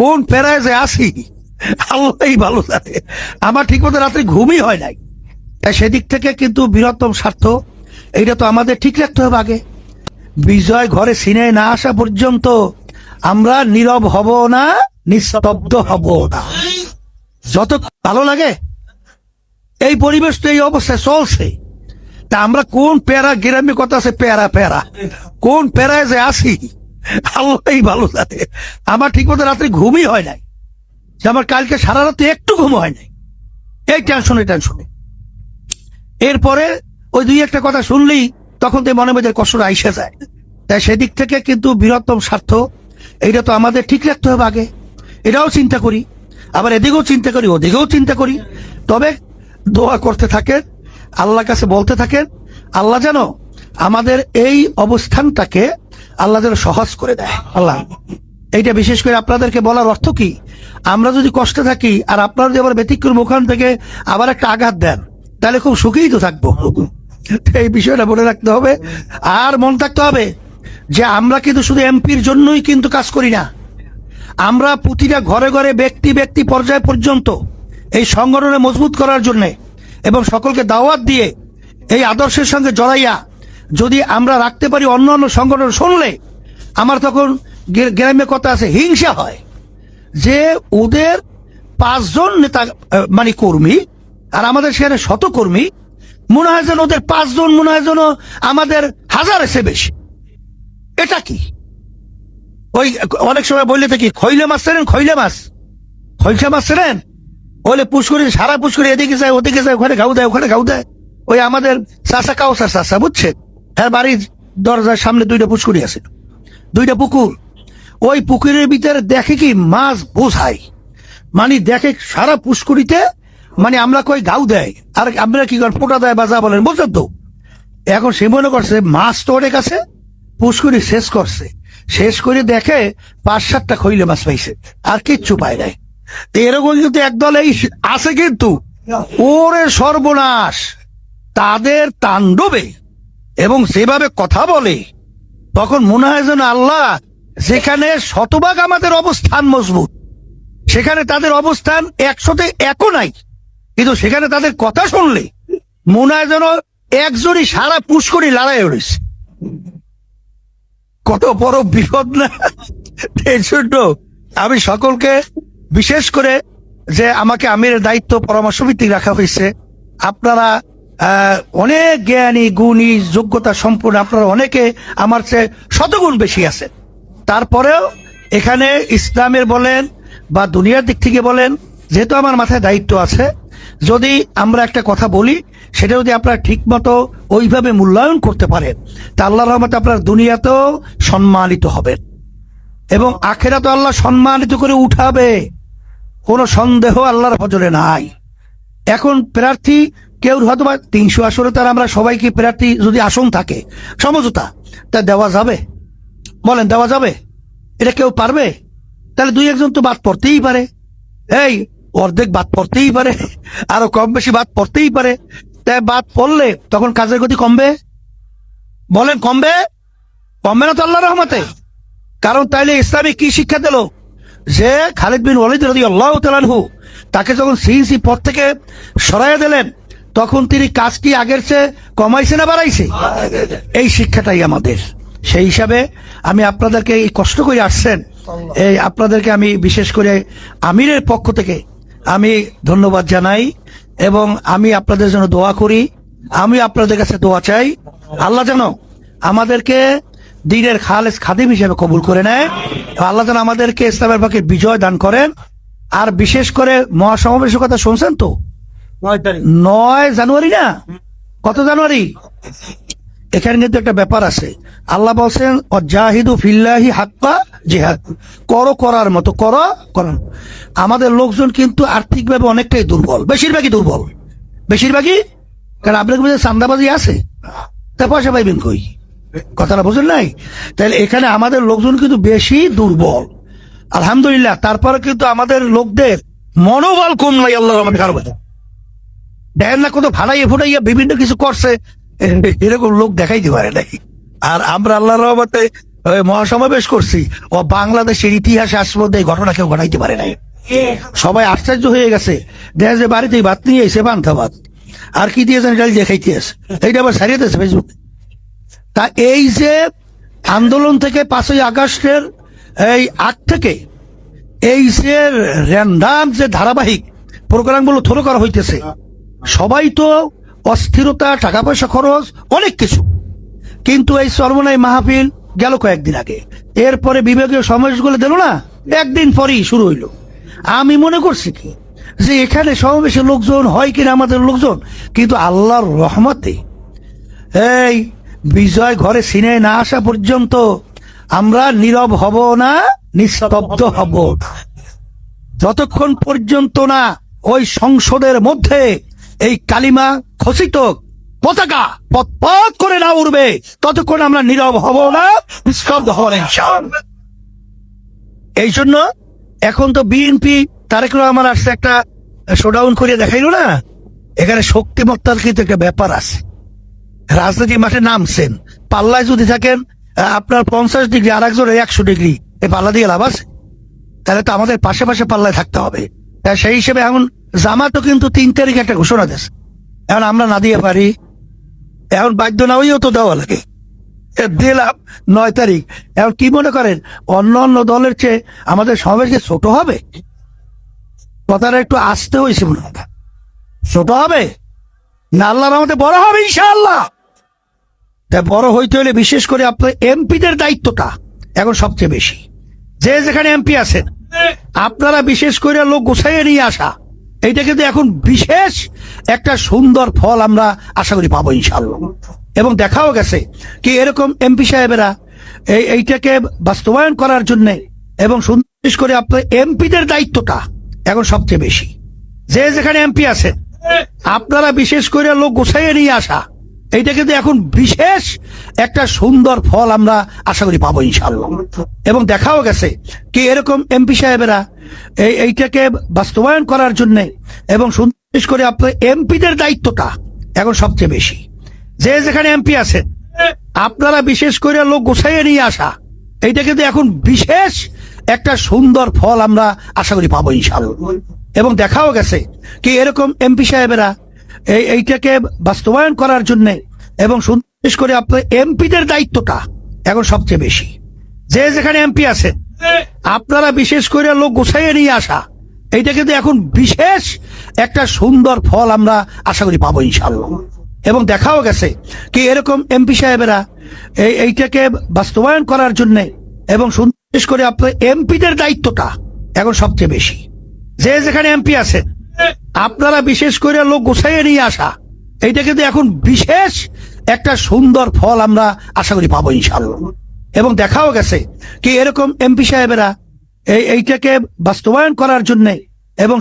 কোন প্যারায় যে আসি? আল্লাহই ভালো জানে। আমার ঠিক মতো রাত্রে ঘুমই হয় নাই। তাই সেদিক থেকে কিন্তু বৃহত্তম স্বার্থ, এইটা তো আমাদের ঠিক রাখতে হবে আগে। বিজয় ঘরে সিনে না আসা পর্যন্ত আমরা নীরব হব না, নিস্তব্ধ হব না। যত ভালো লাগে, এই পরিবেশ তো এই অবস্থায় চলছে। তা আমরা কোন প্যারা, গ্রামে কথা আছে, প্যারা প্যারা। কোন প্যারায় যে আসি? আল্লাহই ভালো জানে। আমার ঠিক মতো রাত্রে ঘুমই হয় নাই। যে আমার কালকে সারা রাতে একটু ঘুম হয় নাই। এই টেনশনে টেনশনে এরপরে ওই দুই একটা কথা শুনলেই তখন তো মনে মধ্যে কষ্টটা আইসে যায়। তাই সেদিক থেকে কিন্তু বৃহত্তম স্বার্থ, এইটা তো আমাদের ঠিক রাখতে হবে আগে। এটাও চিন্তা করি। আবার এদিকেও চিন্তা করি, ওদিকেও চিন্তা করি। তবে দোয়া করতে থাকেন, আল্লাহর কাছে বলতে থাকেন, আল্লাহ যেন আমাদের এই অবস্থানটাকে আল্লাহ যেন সহজ করে দেয়। আল্লাহ, এইটা বিশেষ করে আপনাদেরকে বলার অর্থ কি? আমরা যদি কষ্টে থাকি আর আপনারা যদি আবার ব্যতিক্রম ওখান থেকে আবার একটা আঘাত দেন, তাহলে খুব সুখেই তো থাকব। এই বিষয়টা মনে রাখতে হবে। আর মন থাকতে হবে যে আমরা কিন্তু শুধু এমপির জন্যই কিন্তু কাজ করি না। আমরা প্রতিটা ঘরে ঘরে ব্যক্তি ব্যক্তি পর্যায় পর্যন্ত এই সংগঠনে মজবুত করার জন্য এবং সকলকে দাওয়াত দিয়ে এই আদর্শের সঙ্গে জড়াইয়া যদি আমরা রাখতে পারি অন্য অন্য সংগঠন শুনলে, আমার তখন গ্রামে কথা আছে, হিংসা হয়। যে ওদের পাঁচজন নেতা মানে কর্মী, আর আমাদের সেখানে শত কর্মী মনে হয় যেন ওদের পাঁচজন, মনে হয় যেন আমাদের হাজার এসে বেশি। এটা কি? ওই, অনেক সময় বললে থাকি, খৈলে মাছ চেনেন, খৈলে মাছ? খৈলসা মাছ চেনেন? বলে পুষ্করি সারা পুষ্করি এদিকে যায়, ওদিকে যায়, ওখানে ঘাউ দেয়, ওখানে ঘাউ দেয়। ওই আমাদের চাষা কাউসার চাষা বুঝছেন? হ্যাঁ বাড়ির দরজার সামনে দুইটা পুষ্করি আছে। দুইটা পুকুর। ওই পুকুরের ভিতরে দেখে কি মাছ বোঝাই মানে দেখে সারা পুষ্করিতে মানে আমরা কই গাউ দেয়। আর আমরা কি করেন পোটা দেয় বা যা বলেন বুঝলেন তো? এখন সে মনে করছে মাছ তো অনেক আছে, পুষ্করি শেষ করছে। শেষ করে দেখে পাঁচ সাতটা খইলে মাছ পাইছে। আর কিচ্ছু পায় নাই। এরকম কিন্তু একদল এই আছে কিন্তু, ওরে সর্বনাশ। তাদের তাণ্ডবে এবং সেভাবে কথা বলে, তখন মনে হয় যেন আল্লাহ যেখানে শতভাগ আমাদের অবস্থান মজবুত, সেখানে তাদের অবস্থান একশোতে একও নাই। কিন্তু সেখানে তাদের কথা শুনলে মনে হয় যেন একজনই সারা পুষ্করি লড়াই উঠেছে কত বড় বিপদ না? এই জন্য আমি সকলকে বিশেষ করে যে আমাকে আমির দায়িত্ব পরামর্শ ভিত্তিক রাখা হয়েছে, আপনারা অনেক জ্ঞানী, গুণী, যোগ্যতা সম্পূর্ণ আপনারা অনেকে আমার চেয়ে শতগুণ বেশি আছে। তারপরেও এখানে ইসলামের বলেন বা দুনিয়ার দিক থেকে বলেন, যেহেতু আমার মাথায় দায়িত্ব আছে, যদি আমরা একটা কথা বলি, সেটা যদি আপনারা ঠিক মতো ওইভাবে মূল্যায়ন করতে পারেন, তা আল্লাহ রহমতে আপনার দুনিয়াতেও সম্মানিত হবেন এবং আখেরা তো আল্লাহ সম্মানিত করে উঠাবে। কোনো সন্দেহ আল্লাহর ফজলে নাই। এখন প্রার্থী কেউ হয়তো বা তিনশো আসরে তার আমরা সবাইকে প্রার্থী যদি আসন থাকে, সমঝোতা, তা দেওয়া যাবে? বলেন, দেওয়া যাবে? এটা কেউ পারবে? তাহলে দুই একজন তো বাদ পড়তেই পারে। এই, অর্ধেক বাদ পড়তেই পারে, আরও কম বেশি বাদ পড়তেই পারে। তাই বাদ পড়লে তখন কাজের গতি কমবে? বলেন, কমবে? কমবে না তো আল্লাহ রহমতে। কারণ তাইলে ইসলামে কি শিক্ষা দিল? যে খালিদ বিন ওয়ালিদ রদি আল্লাহ তালানহু তাকে যখন সিইসি পদ থেকে সরাইয়া দিলেন তখন তিনি কাজ কি আগের চেয়ে কমাইছে না বাড়াইছে? এই শিক্ষাটাই আমাদের। সেই হিসাবে আমি আপনাদেরকে এই কষ্ট করে আসছেন। এই আপনাদেরকে আমি বিশেষ করে আমিরের পক্ষ থেকে আমি ধন্যবাদ জানাই এবং আমি আপনাদের জন্য দোয়া করি। আমি আপনাদের কাছে দোয়া চাই। আল্লাহ যেন আমাদেরকে দিনের খালেস খাদিম হিসেবে কবুল করে নেয়। আল্লাহ যেন আমাদেরকে ইসলামের পক্ষে বিজয় দান করেন। আর বিশেষ করে মহাসমাবেশের কথা শুনছেন তো? নয় জানুয়ারি না? কত জানুয়ারি? এখানে কিন্তু একটা ব্যাপার আছে। আল্লাহ বলছেন, অজাহিদু ফিল্লাহি হাক্কা জিহাদ। করো করার মতো, করো করার। আমাদের লোকজন কিন্তু আর্থিকভাবে অনেকটাই দুর্বল, বেশিরভাগই দুর্বল। বেশিরভাগই? কারণ আপনার মধ্যে চান্দাবাজি আছে। তা পয়সা পাইবেন কই? কথাটা বুঝেন নাই? তাহলে এখানে আমাদের লোকজন কিন্তু বেশি দুর্বল। আলহামদুলিল্লাহ, তারপরে কিন্তু আমাদের লোকদের মনোবল কম নাই আল্লাহ আমাদের কারও কথা। না কত ভাড়াইয়া ফুটাইয়া বিভিন্ন কিছু করছে। এরকম লোক দেখাইতে পারে নাই। আর আমরা আল্লাহ রহমতে মহাসমাবেশ করছি। ও বাংলাদেশের ইতিহাসে আজ পর্যন্ত এই ঘটনা কেউ ঘটাইতে পারে নাই। সবাই আশ্চর্য হয়ে গেছে। দেখা যায় বাড়িতেই ভাত নিয়ে এসে ভাত আর কি দিয়েছেন ডাল দিয়ে খাইতে আছে এইটা আবার সারিয়ে দিয়েছে ফেসবুক তা এই যে আন্দোলন থেকে পাঁচই আগস্টের এই আগ থেকে এই যে র্যান্ডাম যে ধারাবাহিক প্রোগ্রামগুলো থ্রো করা হইতেছে সবাই তো অস্থিরতা টাকা পয়সা খরচ, অনেক কিছু। কিন্তু এই সর্বনাই মাহফিল গেল কয়েকদিন আগে। এরপরে বিভাগীয় সমাবেশগুলো দিল না, একদিন পরেই শুরু হইল। আমি মনে করছি কি, যে এখানে সমাবেশে লোকজন হয় কিনা আমাদের লোকজন, কিন্তু আল্লাহর রহমতে এই বিজয় ঘরে সিনে না আসা পর্যন্ত আমরা নীরব হব না, নিস্তব্ধ হব। যতক্ষণ পর্যন্ত না ওই সংসদের মধ্যে এই কালিমা খসিত পতাকা পথ পথ করে না উঠবে ততক্ষণ আমরা নীরব হব না, নিস্তব্ধ হব না এই জন্য এখন তো বিএনপি, তারেক রহমান আসছে একটা শোডাউন করে দেখাইল না? এখানে শক্তিমত্তার কিন্তু একটা ব্যাপার আছে। রাজনীতি মাঠে নামছেন। পাল্লায় যদি থাকেন আপনার পঞ্চাশ ডিগ্রি আর একজনের একশো ডিগ্রি, এই পাল্লা দিয়ে লাভ আছে। তাহলে তো আমাদের পাশে পাশে পাল্লায় থাকতে হবে। তা সেই হিসেবে এখন জামাতও কিন্তু তিন তারিখে একটা ঘোষণা দিয়েছে। এখন আমরা না দিয়ে পারি। এখন বাধ্য না হইও তো দেওয়া লাগে। দিলাম নয় তারিখ। এখন কি মনে করেন? অন্য অন্য দলের চেয়ে আমাদের সমাবেশ কি ছোট হবে? কথাটা একটু আসতে হয়েছে মনে হয়। ছোট হবে? না, আল্লাহর আমাদের বড় হবে ইনশাআল্লাহ। তা বড় হইতে হলে বিশেষ করে আপনার এমপিদের দায়িত্বটা এখন সবচেয়ে বেশি। যে যেখানে এমপি আছেন, আপনারা বিশেষ করে লোক গোছাইয়ে নিয়ে আসা। এইটা কিন্তু এখন বিশেষ একটা সুন্দর ফল আমরা আশা করি পাবো ইনশাল্লাহ এবং দেখাও গেছে কি এরকম এমপি সাহেবেরা এই এইটাকে বাস্তবায়ন করার জন্য এবং সুন্দর করে আপনার এমপিদের দায়িত্বটা এখন সবচেয়ে বেশি। যে যেখানে এমপি আছে আপনারা বিশেষ করে লোক গোছাইয়ে নিয়ে আসা এইটা কিন্তু এখন বিশেষ একটা সুন্দর ফল আমরা আশা করি পাবো ইনশাল্লাহ এবং দেখাও গেছে কি এরকম এমপি সাহেবেরা, এই এইটাকে বাস্তবায়ন করার জন্য এবং বিশেষ করে আপনার এমপিদের দায়িত্বটা এখন সবচেয়ে বেশি। যে যেখানে এমপি আছেন, আপনারা বিশেষ করে লোক গোছাইয়ে নিয়ে আসা, এইটা কিন্তু এখন বিশেষ একটা সুন্দর ফল আমরা আশা করি পাবো ইনশাল্লাহ এবং দেখাও গেছে কি এরকম এমপি সাহেবেরা এই, এইটাকে বাস্তবায়ন করার জন্য এবং সুন্দর করে আপনার এমপিদের দায়িত্বটা এখন সবচেয়ে বেশি। যে যেখানে এমপি আছে, আপনারা বিশেষ করে লোক গোছাইয়ে নিয়ে আসা, এইটা কিন্তু এখন বিশেষ একটা সুন্দর ফল আমরা আশা করি পাবো ইনশাল্লাহ এবং দেখাও গেছে কি এরকম এমপি সাহেবেরা এই, এইটাকে বাস্তবায়ন করার জন্য এবং সুন্দর করে আপনার এমপিদের দায়িত্বটা এখন সবচেয়ে বেশি। যে যেখানে এমপি আছেন আপনারা বিশেষ করে লোক গোছাইয়ে নিয়ে আসা, এইটা কিন্তু এখন বিশেষ একটা সুন্দর ফল আমরা আশা করি পাবো ইনশাল্লাহ এবং দেখাও গেছে কি এরকম এমপি সাহেবেরা, এই, এইটাকে বাস্তবায়ন করার জন্য এবং